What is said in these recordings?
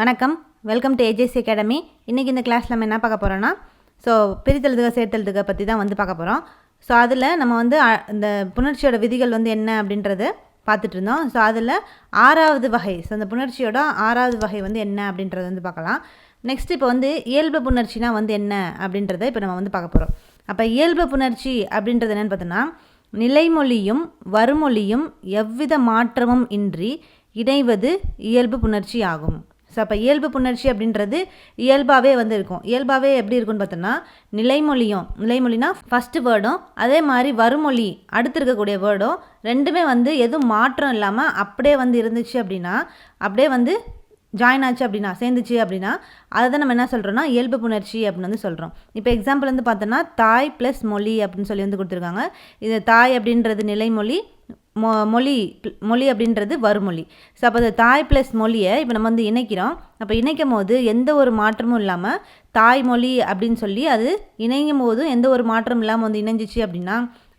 வணக்கம். Welcome to AJC academy இன்றைக்கி இந்த கிளாஸில் நம்ம என்ன பார்க்க போகிறோன்னா ஸோ பிரித்தெழுதுக சேர்த்தெழுதுக பற்றி தான் வந்து பார்க்க போகிறோம் ஸோ அதில் நம்ம வந்து இந்த புணர்ச்சியோட விதிகள் வந்து என்ன அப்படின்றத பார்த்துட்டு இருந்தோம். ஸோ அதில் ஆறாவது வகை ஸோ அந்த புணர்ச்சியோட ஆறாவது வகை வந்து என்ன அப்படின்றத வந்து பார்க்கலாம். நெக்ஸ்ட் இப்போ வந்து இயல்பு புணர்ச்சினா வந்து என்ன அப்படின்றத இப்போ நம்ம வந்து பார்க்க போகிறோம் அப்போ இயல்பு புணர்ச்சி அப்படின்றது என்னென்னு பார்த்தோன்னா நிலைமொழியும் வறுமொழியும் எவ்வித மாற்றமும் இன்றி இணைவது இயல்பு புணர்ச்சி ஆகும். ஸோ அப்போ இயல்பு புணர்ச்சி அப்படின்றது இயல்பாகவே வந்து இருக்கும் இயல்பாகவே எப்படி இருக்கும்னு பார்த்தோன்னா நிலைமொழியும் நிலைமொழினா ஃபஸ்ட்டு வேர்டும் அதே மாதிரி வறுமொழி அடுத்து இருக்கக்கூடிய வேர்டும் ரெண்டுமே வந்து எதுவும் மாற்றம் இல்லாமல் அப்படியே வந்து இருந்துச்சு அப்படின்னா அப்படியே வந்து ஜாயின் ஆச்சு அப்படின்னா சேர்ந்துச்சு அப்படின்னா அதை தான் நம்ம என்ன சொல்கிறோம்னா இயல்பு புணர்ச்சி அப்படின்னு வந்து சொல்கிறோம் இப்போ எக்ஸாம்பிள் வந்து பார்த்தோன்னா தாய் ப்ளஸ் மொழி அப்படின்னு சொல்லி வந்து கொடுத்துருக்காங்க. இது தாய் அப்படின்றது நிலைமொழி மொ மொழி மொழி அப்படின்றது வறுமொழி. ஸோ அப்போ அந்த தாய் ப்ளஸ் மொழியை இப்போ நம்ம வந்து இணைக்கிறோம். அப்போ இணைக்கும் போது எந்த ஒரு மாற்றமும் இல்லாமல் தாய்மொழி அப்படின்னு சொல்லி அது இணையும் போதும் எந்த ஒரு மாற்றமும் இல்லாமல் வந்து இணைஞ்சிச்சு அப்படின்னா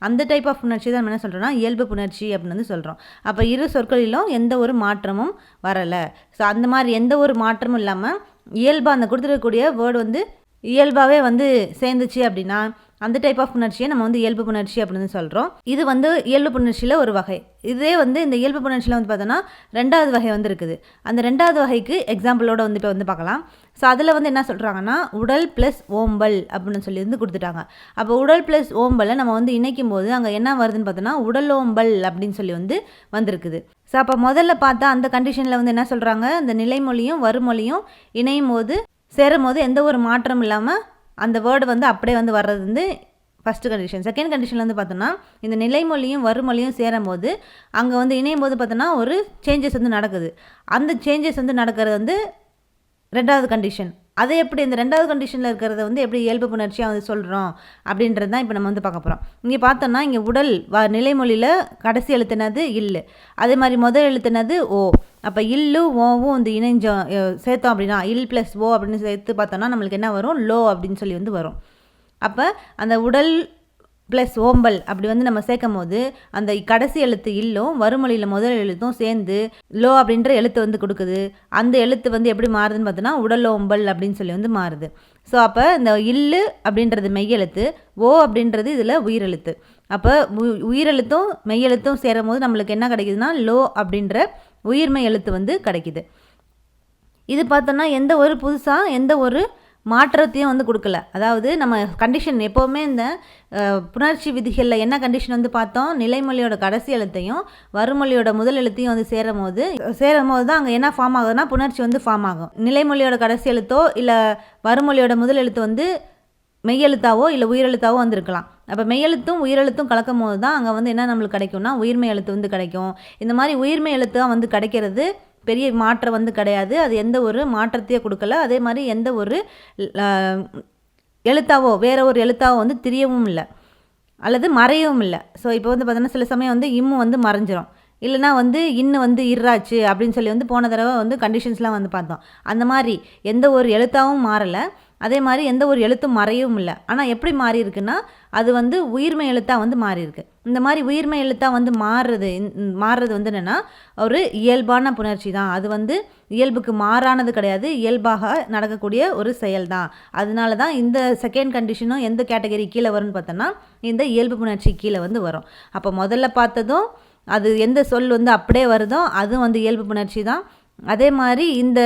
அந்த டைப் ஆஃப் புணர்ச்சி தான் நம்ம என்ன சொல்கிறோம்னா இயல்பு புணர்ச்சி அப்படின்னு வந்து சொல்கிறோம் அப்போ இரு சொற்களிலும் எந்த ஒரு மாற்றமும் வரலை. ஸோ அந்த மாதிரி எந்த ஒரு மாற்றமும் இல்லாமல் இயல்பாக அந்த கொடுத்துருக்கக்கூடிய வேர்டு வந்து இயல்பாகவே வந்து சேர்ந்துச்சு அப்படின்னா அந்த டைப் ஆஃப் புணர்ச்சியை நம்ம வந்து இயல்பு புணர்ச்சி அப்படின்னு சொல்கிறோம் இது வந்து இயல்பு புணர்ச்சியில் ஒரு வகை. இதே வந்து இந்த இயல்பு புணர்ச்சியில் வந்து பார்த்தோன்னா ரெண்டாவது வகை வந்து இருக்குது அந்த ரெண்டாவது வகைக்கு எக்ஸாம்பிளோட வந்து இப்போ வந்து பார்க்கலாம் ஸோ அதில் வந்து என்ன சொல்கிறாங்கன்னா உடல் ப்ளஸ் ஓம்பல் அப்படின்னு சொல்லி வந்து கொடுத்துட்டாங்க. அப்போ உடல் ப்ளஸ் ஓம்பலை நம்ம வந்து இணைக்கும் போது அங்கே என்ன வருதுன்னு பார்த்தோன்னா உடல் ஓம்பல் அப்படின்னு சொல்லி வந்து வந்திருக்குது. ஸோ அப்போ முதல்ல பார்த்தா அந்த கண்டிஷனில் வந்து என்ன சொல்கிறாங்க அந்த நிலைமொழியும் வறுமொழியும் இணையும் போது சேரும் போது எந்த ஒரு மாற்றம் இல்லாமல் அந்த வேர்டு வந்து அப்படியே வந்து வர்றது வந்து ஃபஸ்ட்டு கண்டிஷன் செகண்ட் கண்டிஷனில் வந்து பார்த்தோன்னா இந்த நிலைமொழியும் வறுமொழியும் சேரும் போது அங்கே வந்து இணையும் போது பார்த்தோன்னா ஒரு சேஞ்சஸ் வந்து நடக்குது. அந்த சேஞ்சஸ் வந்து நடக்கிறது வந்து ரெண்டாவது கண்டிஷன் அதை எப்படி இந்த ரெண்டாவது கண்டிஷனில் இருக்கிறத வந்து எப்படி இயல்பு புணர்ச்சியாக வந்து சொல்கிறோம் அப்படின்றது தான் இப்போ நம்ம வந்து பார்க்க போகிறோம் இங்கே பார்த்தோன்னா இங்கே உடல் வ நிலைமொழியில் கடைசி எழுத்துனது இல்லு அதே மாதிரி முதல் எழுத்துனது ஓ. அப்போ இல்லு ஓவும் வந்து இணைஞ்சோம் சேர்த்தோம் அப்படின்னா இல் ப்ளஸ் ஓ அப்படின்னு சேர்த்து பார்த்தோன்னா நம்மளுக்கு என்ன வரும்? லோ அப்படின்னு சொல்லி வந்து வரும். அப்போ அந்த உடல் ப்ளஸ் ஓம்பல் அப்படி வந்து நம்ம சேர்க்கும் போது அந்த கடைசி எழுத்து இல்லும் வறுமொழியில் முதல் எழுத்தும் சேர்ந்து லோ அப்படின்ற எழுத்து வந்து கொடுக்குது. அந்த எழுத்து வந்து எப்படி மாறுதுன்னு பார்த்தோன்னா உடல் ஓம்பல் அப்படின்னு சொல்லி வந்து மாறுது. ஸோ அப்போ இந்த இல்லு அப்படின்றது மெய்யெழுத்து ஓ அப்படின்றது இதில் உயிரெழுத்து. அப்போ உ- உயிரெழுத்தும் மெய்யெழுத்தும் சேரும் போது நம்மளுக்கு என்ன கிடைக்குதுன்னா லோ அப்படின்ற உயிர்மெய் எழுத்து வந்து கிடைக்குது. இது பார்த்தோன்னா எந்த ஒரு புதுசாக எந்த ஒரு மாற்றத்தையும் வந்து கொடுக்கல. அதாவது நம்ம கண்டிஷன் எப்போவுமே இந்த புணர்ச்சி விதிகளில் என்ன கண்டிஷன் வந்து பார்த்தோம்? நிலைமொழியோட கடைசி எழுத்தையும் வறுமொழியோட முதல் எழுத்தையும் வந்து சேரும் போது சேரும் போது தான் அங்கே என்ன ஃபார்ம் ஆகுதுன்னா புணர்ச்சி வந்து ஃபார்ம் ஆகும். நிலைமொழியோட கடைசி எழுத்தோ இல்லை வறுமொழியோட முதல் எழுத்து வந்து மெய்யெழுத்தாவோ இல்லை உயிரெழுத்தாவோ வந்திருக்கலாம். அப்போ மெய்யெழுத்தும் உயிரெழுத்தும் கலக்கும் போது தான் அங்கே வந்து என்ன நம்மளுக்கு கிடைக்கும்னா உயிர்மை எழுத்து வந்து கிடைக்கும். இந்த மாதிரி உயிர்மை எழுத்தாக வந்து கிடைக்கிறது பெரிய மாற்றம் வந்து கிடையாது. அது எந்த ஒரு மாற்றத்தையே கொடுக்கல. அதே மாதிரி எந்த ஒரு எழுத்தாவோ வேறு ஒரு எழுத்தாவோ வந்து தெரியவும் இல்லை. அல்லது மறையவும் இல்லை. ஸோ இப்போ வந்து பார்த்தோன்னா சில சமயம் வந்து இம்மு வந்து மறைஞ்சிரும். இல்லைனா வந்து இன்னும் வந்து இர்ராச்சு அப்படின்னு சொல்லி வந்து போன தடவை வந்து கண்டிஷன்ஸ்லாம் வந்து பார்த்தோம். அந்த மாதிரி எந்த ஒரு எழுத்தாவும் மாறலை. அதே மாதிரி எந்த ஒரு எழுத்தும் மறையவும் இல்லை. ஆனால் எப்படி மாறி இருக்குன்னா அது வந்து உயிர்மை எழுத்தாக வந்து மாறி இருக்கு. இந்த மாதிரி உயிர்மை எழுத்தாக வந்து மாறுறது மாறுறது வந்து என்னென்னா ஒரு இயல்பான புணர்ச்சி தான். அது வந்து இயல்புக்கு மாறானது கிடையாது. இயல்பாக நடக்கக்கூடிய ஒரு செயல் தான். அதனால தான் இந்த செகண்ட் கண்டிஷனும் எந்த கேட்டகரி கீழே வரும்னு பார்த்தோன்னா இந்த இயல்பு புணர்ச்சி கீழே வந்து வரும். அப்போ முதல்ல பார்த்ததும் அது எந்த சொல் வந்து அப்படியே வருதோ அதுவும் வந்து இயல்பு புணர்ச்சி தான். அதே மாதிரி இந்த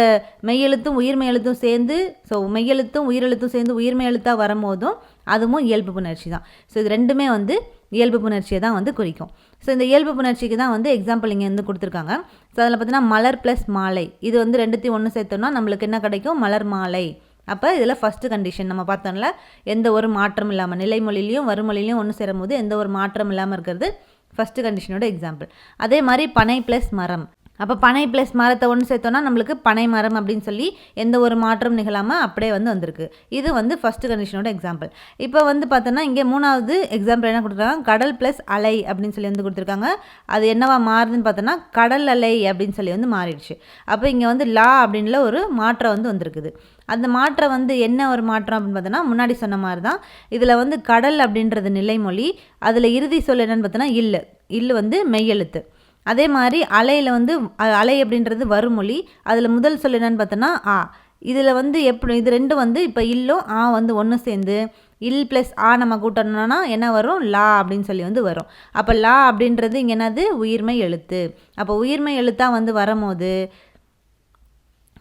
மெய்யெழுத்தும் உயிர்மெய் எழுத்தும் சேர்ந்து ஸோ மெய்யெழுத்தும் உயிரெழுத்தும் சேர்ந்து உயிர்மெய் மெய்யெழுத்தாக வரும்போதும் அதுவும் இயல்பு புணர்ச்சி தான். ஸோ இது ரெண்டுமே வந்து இயல்பு புணர்ச்சியை தான் வந்து குறிக்கும். ஸோ இந்த இயல்பு புணர்ச்சிக்கு தான் வந்து எக்ஸாம்பிள் இங்கே வந்து கொடுத்துருக்காங்க. ஸோ அதில் பார்த்தீங்கன்னா மலர் ப்ளஸ் மாலை. இது வந்து ரெண்டுத்தையும் ஒன்று சேர்த்தோம்னா நம்மளுக்கு என்ன கிடைக்கும்? மலர் மாலை. அப்போ இதில் ஃபஸ்ட்டு கண்டிஷன் நம்ம பார்த்தோம்ல எந்த ஒரு மாற்றம் இல்லாமல் நிலைமொழிலையும் வறுமொழிலையும் ஒன்று சேரும் போது எந்த ஒரு மாற்றம் இல்லாமல் இருக்கிறது ஃபஸ்ட்டு கண்டிஷனோட எக்ஸாம்பிள் அதே மாதிரி பனை ப்ளஸ் மரம். அப்போ பனை ப்ளஸ் மரத்தை ஒன்று சேர்த்தோன்னா நம்மளுக்கு பனை மரம் அப்படின்னு சொல்லி எந்த ஒரு மாற்றம் நிகழாமல் அப்படியே வந்து வந்திருக்கு. இது வந்து ஃபஸ்ட்டு கண்டிஷனோட எக்ஸாம்பிள் இப்போ வந்து பார்த்தோன்னா இங்கே மூணாவது எக்ஸாம்பிள் என்ன கொடுத்துருக்காங்க? கடல் ப்ளஸ் அலை அப்படின்னு சொல்லி வந்து கொடுத்துருக்காங்க. அது என்னவா மாறுதுன்னு பார்த்தோன்னா கடல் அலை அப்படின்னு சொல்லி வந்து மாறிடுச்சு. அப்போ இங்கே வந்து லா அப்படின்ல ஒரு மாற்றம் வந்து வந்திருக்குது. அந்த மாற்றம் வந்து என்ன ஒரு மாற்றம் அப்படின்னு பார்த்தோன்னா முன்னாடி சொன்ன மாதிரி தான் இதில் வந்து கடல் அப்படின்றது நிலைமொழி அதில் இறுதி சொல் என்னென்னு பார்த்தோன்னா இல்லு. இல்லு வந்து மெய்யெழுத்து. அதே மாதிரி அலையில் வந்து அலை அப்படின்றது வருமொழி அதில் முதல் சொல் என்னென்னு பார்த்தோன்னா ஆ. இதில் வந்து எப்படி இது ரெண்டும் வந்து இப்போ இல்லும் ஆ வந்து ஒன்று சேர்ந்து இல் ப்ளஸ் ஆ நம்ம கூட்டணும்னா என்ன வரும்? லா அப்படின்னு சொல்லி வந்து வரும். அப்போ லா அப்படின்றது இங்கே என்னது? உயிர்மை எழுத்து. அப்போ உயிர்மை எழுத்தாக வந்து வரும்போது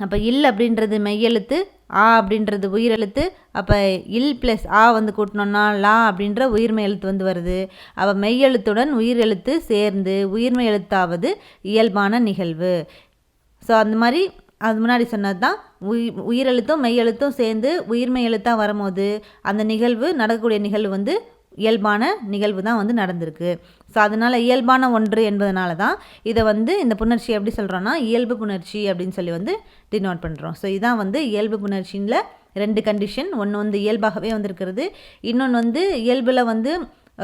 அப்போ இல் அப்படின்றது மெய்யெழுத்து ஆ அப்படின்றது உயிரெழுத்து. அப்போ இல் ப்ளஸ் ஆ வந்து கூட்டினோன்னா லா அப்படின்ற உயிர்மை எழுத்து வந்து வருது. அப்போ மெய்யெழுத்துடன் உயிரெழுத்து சேர்ந்து உயிர்மை எழுத்தாவது இயல்பான நிகழ்வு. ஸோ அந்த மாதிரி அது முன்னாடி சொன்னது தான் உயி உயிரெழுத்தும் மெய்யெழுத்தும் சேர்ந்து உயிர்மை எழுத்தாக வரும்போது அந்த நிகழ்வு நடக்கக்கூடிய நிகழ்வு வந்து இயல்பான நிகழ்வு தான் வந்து நடந்திருக்கு. ஸோ அதனால் இயல்பான ஒன்று என்பதனால தான் இதை வந்து இந்த புணர்ச்சி எப்படி சொல்கிறோன்னா இயல்பு புணர்ச்சி அப்படின்னு சொல்லி வந்து டினோட் பண்ணுறோம் ஸோ இதான் வந்து இயல்பு புணர்ச்சியில் ரெண்டு கண்டிஷன் ஒன்று வந்து இயல்பாகவே வந்திருக்கிறது. இன்னொன்று வந்து இயல்பில் வந்து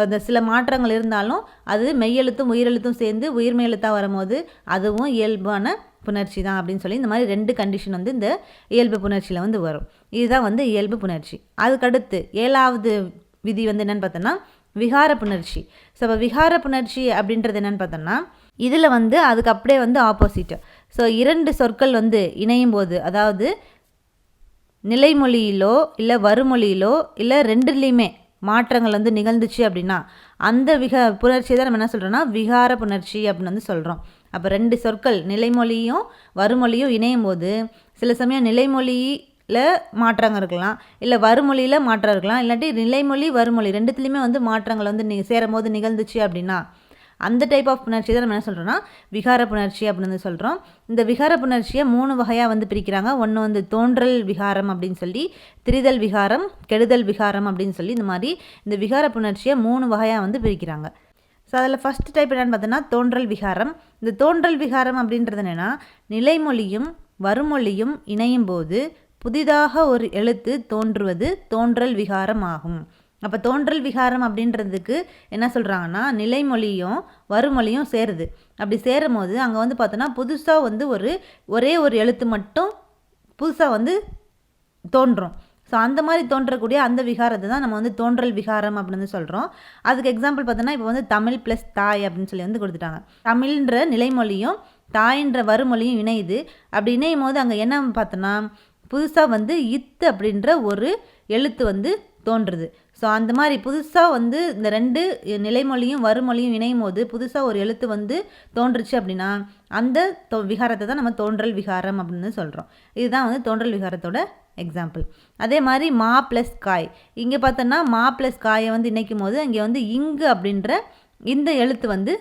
அந்த சில மாற்றங்கள் இருந்தாலும் அது மெய்யெழுத்தும் உயிரெழுத்தும் சேர்ந்து உயிர்மெய் எழுத்தாக வரும்போது அதுவும் இயல்பான புணர்ச்சி தான் அப்படின்னு சொல்லி இந்த மாதிரி ரெண்டு கண்டிஷன் வந்து இந்த இயல்பு புணர்ச்சியில் வந்து வரும். இதுதான் வந்து இயல்பு புணர்ச்சி. அதுக்கடுத்து ஏழாவது விதி வந்து என்னென்னு பார்த்தோன்னா விகார புணர்ச்சி. ஸோ அப்போ விகார புணர்ச்சி அப்படின்றது என்னென்னு பார்த்தோம்னா இதில் வந்து அதுக்கு அப்படியே வந்து ஆப்போசிட் ஸோ இரண்டு சொற்கள் வந்து இணையும் போது அதாவது நிலைமொழியிலோ இல்லை வறுமொழியிலோ இல்லை ரெண்டுலேயுமே மாற்றங்கள் வந்து நிகழ்ந்துச்சு அப்படின்னா அந்த விக புணர்ச்சியை தான் நம்ம என்ன சொல்கிறோன்னா விகார புணர்ச்சி அப்படின்னு வந்து சொல்கிறோம் அப்போ ரெண்டு சொற்கள் நிலைமொழியும் வறுமொழியும் இணையும் போது சில சமயம் நிலைமொழி மாற்றங்கள் இருக்கலாம். இல்லை வறுமொழியில் மாற்றம் இருக்கலாம். இல்லாட்டி நிலைமொழி வறுமொழி ரெண்டுத்துலேயுமே வந்து மாற்றங்கள் வந்து நீ சேரும் போது நிகழ்ந்துச்சு அப்படின்னா அந்த டைப் ஆஃப் புணர்ச்சி தான் நம்ம என்ன சொல்கிறோன்னா விகார புணர்ச்சி அப்படின்னு வந்து சொல்கிறோம் இந்த விகார புணர்ச்சியை மூணு வகையாக வந்து பிரிக்கிறாங்க. ஒன்று வந்து தோன்றல் விகாரம் அப்படின்னு சொல்லி திரிதல் விகாரம் கெடுதல் விகாரம் அப்படின்னு சொல்லி இந்த மாதிரி இந்த விகார புணர்ச்சியை மூணு வகையாக வந்து பிரிக்கிறாங்க. ஸோ அதில் ஃபஸ்ட் டைப் என்னென்னு பார்த்தோன்னா தோன்றல் விகாரம். இந்த தோன்றல் விகாரம் அப்படின்றது என்னென்னா நிலைமொழியும் வறுமொழியும் இணையும் போது புதிதாக ஒரு எழுத்து தோன்றுவது தோன்றல் விகாரம் ஆகும் அப்போ தோன்றல் விகாரம் அப்படின்றதுக்கு என்ன சொல்கிறாங்கன்னா நிலைமொழியும் வறுமொழியும் சேருது. அப்படி சேரும் போது அங்கே வந்து பார்த்தோன்னா புதுசாக வந்து ஒரு ஒரே ஒரு எழுத்து மட்டும் புதுசாக வந்து தோன்றும். ஸோ அந்த மாதிரி தோன்றக்கூடிய அந்த விகாரத்தை தான் நம்ம வந்து தோன்றல் விகாரம் அப்படின்னு வந்து சொல்கிறோம் அதுக்கு எக்ஸாம்பிள் பார்த்தோன்னா இப்போ வந்து தமிழ் ப்ளஸ் தாய் அப்படின்னு சொல்லி வந்து கொடுத்துட்டாங்க. தமிழ்ன்ற நிலைமொழியும் தாயின்ற வறுமொழியும் இணையுது. அப்படி இணையும் போது அங்கே என்ன பார்த்தோன்னா புதுசாக வந்து இத்து அப்படின்ற ஒரு எழுத்து வந்து தோன்றுது. ஸோ அந்த மாதிரி புதுசாக வந்து இந்த ரெண்டு நிலைமொழியும் வறுமொழியும் இணையும் போது புதுசாக ஒரு எழுத்து வந்து தோன்றுச்சு அப்படின்னா அந்த தோ விகாரத்தை தான் நம்ம தோன்றல் விகாரம் அப்படின்னு சொல்கிறோம் இதுதான் வந்து தோன்றல் விகாரத்தோட எக்ஸாம்பிள் அதே மாதிரி மா ப்ளஸ் காய். இங்கே பார்த்தோன்னா மா ப்ளஸ் காயை வந்து இணைக்கும் போது இங்கே வந்து இங்கு அப்படின்ற இந்த எழுத்து வந்து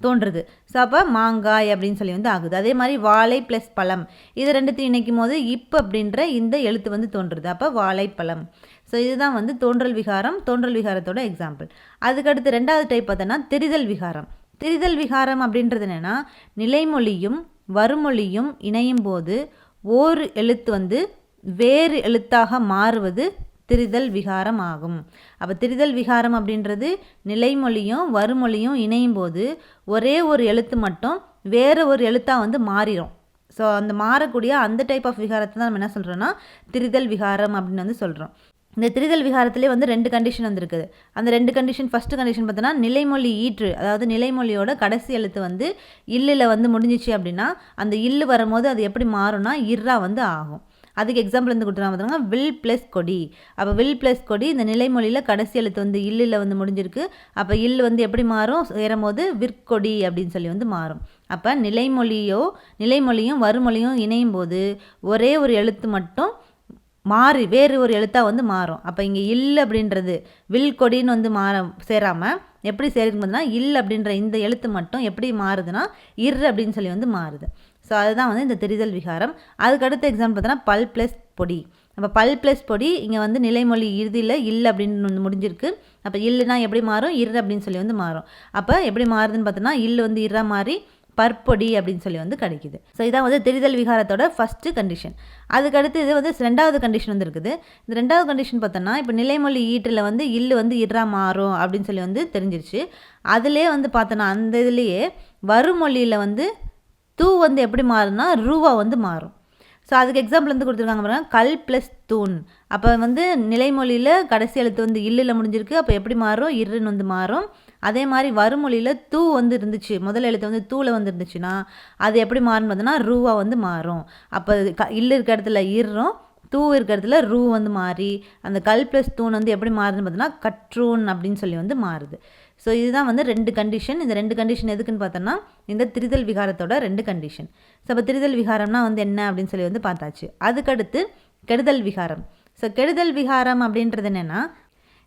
தோன்றுது ஸோ அப்போ மாங்காய் அப்படின்னு சொல்லி வந்து ஆகுது. அதே மாதிரி வாழை ப்ளஸ் பழம். இது ரெண்டுத்தையும் இணைக்கும் போது இப் அப்படின்ற இந்த எழுத்து வந்து தோன்றுது அப்போ வாழைப்பழம் ஸோ இதுதான் வந்து தோன்றல் விகாரம் தோன்றல் விகாரத்தோட எக்ஸாம்பிள் அதுக்கடுத்து ரெண்டாவது டைப் பார்த்தோன்னா தெரிதல் விகாரம். தெரிதல் விகாரம் அப்படின்றது என்னென்னா நிலைமொழியும் வருமொழியும் இணையும் போது ஓர் எழுத்து வந்து வேறு எழுத்தாக மாறுவது திரிதல் விகாரம் ஆகும். அப்போ திரிதல் விகாரம் அப்படின்றது நிலைமொழியும் வறுமொழியும் இணையும் போது ஒரே ஒரு எழுத்து மட்டும் வேறு ஒரு எழுத்தாக வந்து மாறிடும் ஸோ அந்த மாறக்கூடிய அந்த டைப் ஆஃப் விகாரத்தை தான் நம்ம என்ன சொல்கிறோன்னா திரிதல் விகாரம் அப்படின்னு வந்து சொல்கிறோம் இந்த திரிதல் விகாரத்திலே வந்து ரெண்டு கண்டிஷன் வந்திருக்குது. அந்த ரெண்டு கண்டிஷன் ஃபஸ்ட்டு கண்டிஷன் பார்த்தோன்னா நிலைமொழி ஈற்று அதாவது நிலைமொழியோட கடைசி எழுத்து வந்து இல்லில் வந்து முடிஞ்சிச்சு அப்படின்னா அந்த இல்லு வரும்போது அது எப்படி மாறும்னா இர்ரா வந்து ஆகும். அதுக்கு எக்ஸாம்பிள் வந்து கொடுத்துருவாங்க பார்த்துருங்க வில் ப்ளஸ் கொடி. அப்போ வில் ப்ளஸ் கொடி இந்த நிலைமொழியில் கடைசி எழுத்து வந்து இல்லில் வந்து முடிஞ்சிருக்கு. அப்போ இல் வந்து எப்படி மாறும்? சேரும்போது விற்கொடி அப்படின்னு சொல்லி வந்து மாறும். அப்போ நிலைமொழியோ நிலைமொழியும் வறுமொழியும் இணையும் போது ஒரே ஒரு எழுத்து மட்டும் மாறி வேறு ஒரு எழுத்தாக வந்து மாறும். அப்போ இங்கே இல் அப்படின்றது வில் கொடின்னு வந்து மாற சேராமல் எப்படி சேருதுன்னா இல் அப்படின்ற இந்த எழுத்து மட்டும் எப்படி மாறுதுன்னா இர் அப்படின்னு சொல்லி வந்து மாறுது. ஸோ அதுதான் வந்து இந்த தெரிதல் விகாரம். அதுக்கு அடுத்த எக்ஸாம்பிள் பார்த்தோன்னா பல் ப்ளஸ் பொடி. அப்போ பல் ப்ளஸ் பொடி இங்கே வந்து நிலைமொழி இறுதியில் இல் அப்படின்னு ஒன்று முடிஞ்சிருக்கு. அப்போ இல்லைனா எப்படி மாறும்? இரு அப்படின்னு சொல்லி வந்து மாறும். அப்போ எப்படி மாறுதுன்னு பார்த்தோன்னா இல் வந்து இர்ரா மாறி பற்பொடி அப்படின்னு சொல்லி வந்து கிடைக்குது. ஸோ இதான் வந்து தெரிதல் விகாரத்தோட ஃபஸ்ட்டு கண்டிஷன் அதுக்கடுத்து இது வந்து ரெண்டாவது கண்டிஷன் வந்து இருக்குது. இந்த ரெண்டாவது கண்டிஷன் பார்த்தோன்னா இப்போ நிலைமொழி ஈட்டில் வந்து இல்லு வந்து இறா மாறும் அப்படின்னு சொல்லி வந்து தெரிஞ்சிருச்சு. அதிலே வந்து பார்த்தோன்னா அந்த இதுலேயே வருமொழியில் வந்து தூ வந்து எப்படி மாறும்னா ரூவா வந்து மாறும். ஸோ அதுக்கு எக்ஸாம்பிள் வந்து கொடுத்துருக்காங்க பாருங்க. கல் ப்ளஸ் தூண். அப்போ வந்து நிலைமொழியில் கடைசி எழுத்து வந்து இல்லில் முடிஞ்சிருக்கு. அப்போ எப்படி மாறும்? இருன்னு வந்து மாறும். அதே மாதிரி வருமொழியில் தூ வந்து இருந்துச்சு. முதல் எழுத்து வந்து தூவில் வந்து இருந்துச்சுன்னா அது எப்படி மாறும்னு பார்த்தோன்னா ரூவா வந்து மாறும். அப்போ க இல்லு இருக்க இடத்துல இரும் தூ இருக்க இடத்துல ரூ வந்து மாறி அந்த கல் ப்ளஸ் தூண் வந்து எப்படி மாறுதுன்னு பார்த்தோன்னா கற்றூன் அப்படின்னு சொல்லி வந்து மாறுது. ஸோ இதுதான் வந்து ரெண்டு கண்டிஷன் இந்த ரெண்டு கண்டிஷன் எதுக்குன்னு பார்த்தோன்னா இந்த திரிதல் விகாரத்தோட ரெண்டு கண்டிஷன் ஸோ இப்போ திரிதல் விகாரம்னா வந்து என்ன அப்படின்னு சொல்லி வந்து பார்த்தாச்சு. அதுக்கடுத்து கெடுதல் விகாரம். ஸோ கெடுதல் விகாரம் அப்படின்றது என்னென்னா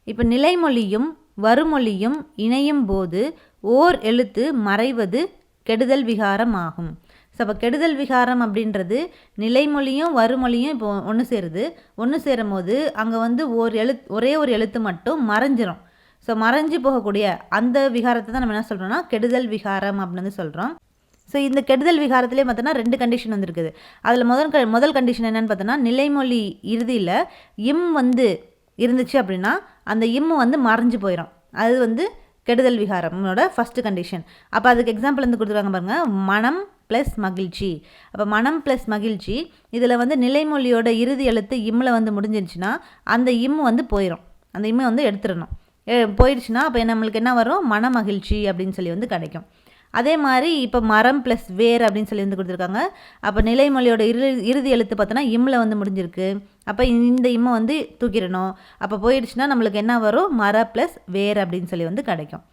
இப்போ நிலைமொழியும் வருமொழியும் இணையும் போது ஓர் எழுத்து மறைவது கெடுதல் விகாரம் ஆகும். ஸோ அப்போ கெடுதல் விகாரம் அப்படின்றது நிலைமொழியும் வறுமொழியும் இப்போ ஒன்று சேருது. ஒன்று சேரும் போது அங்கே வந்து ஒரு எழுத் ஒரே ஒரு எழுத்து மட்டும் மறைஞ்சிரும். ஸோ மறைஞ்சு போகக்கூடிய அந்த விகாரத்தை தான் நம்ம என்ன சொல்கிறோம்னா கெடுதல் விகாரம் அப்படின்னு வந்து சொல்கிறோம் ஸோ இந்த கெடுதல் விகாரத்திலே பார்த்தோன்னா ரெண்டு கண்டிஷன் வந்துருக்குது. அதில் முதல் க முதல் கண்டிஷன் என்னென்னு பார்த்தோன்னா நிலைமொழி இறுதியில் இம் வந்து இருந்துச்சு அப்படின்னா அந்த இம் வந்து மறைஞ்சு போயிடும் அது வந்து கெடுதல் விகாரம்னோட ஃபஸ்ட்டு கண்டிஷன் அப்போ அதுக்கு எக்ஸாம்பிள் வந்து கொடுத்துருவாங்க பாருங்கள் மனம் ப்ளஸ் மகிழ்ச்சி. அப்போ மனம் ப்ளஸ் மகிழ்ச்சி இதில் வந்து நிலைமொழியோட இறுதி எழுத்து இம்மில் வந்து முடிஞ்சிருச்சுன்னா அந்த இம் வந்து போயிடும் அந்த இம்மை வந்து எடுத்துடணும். போயிடுச்சுன்னா அப்போ நம்மளுக்கு என்ன வரும்? மன மகிழ்ச்சி அப்படின்னு சொல்லி வந்து கிடைக்கும். அதே மாதிரி இப்போ மரம் ப்ளஸ் வேர் அப்படின்னு சொல்லி வந்து கொடுத்துருக்காங்க. அப்போ நிலைமொழியோட இறு இறுதி எழுத்து பார்த்தோன்னா இம்மில் வந்து முடிஞ்சிருக்கு. அப்போ இந்த இம்மை வந்து தூக்கிடணும். அப்போ போயிடுச்சுன்னா நம்மளுக்கு என்ன வரும்? மர ப்ளஸ் வேர் அப்படின்னு சொல்லி வந்து கிடைக்கும்.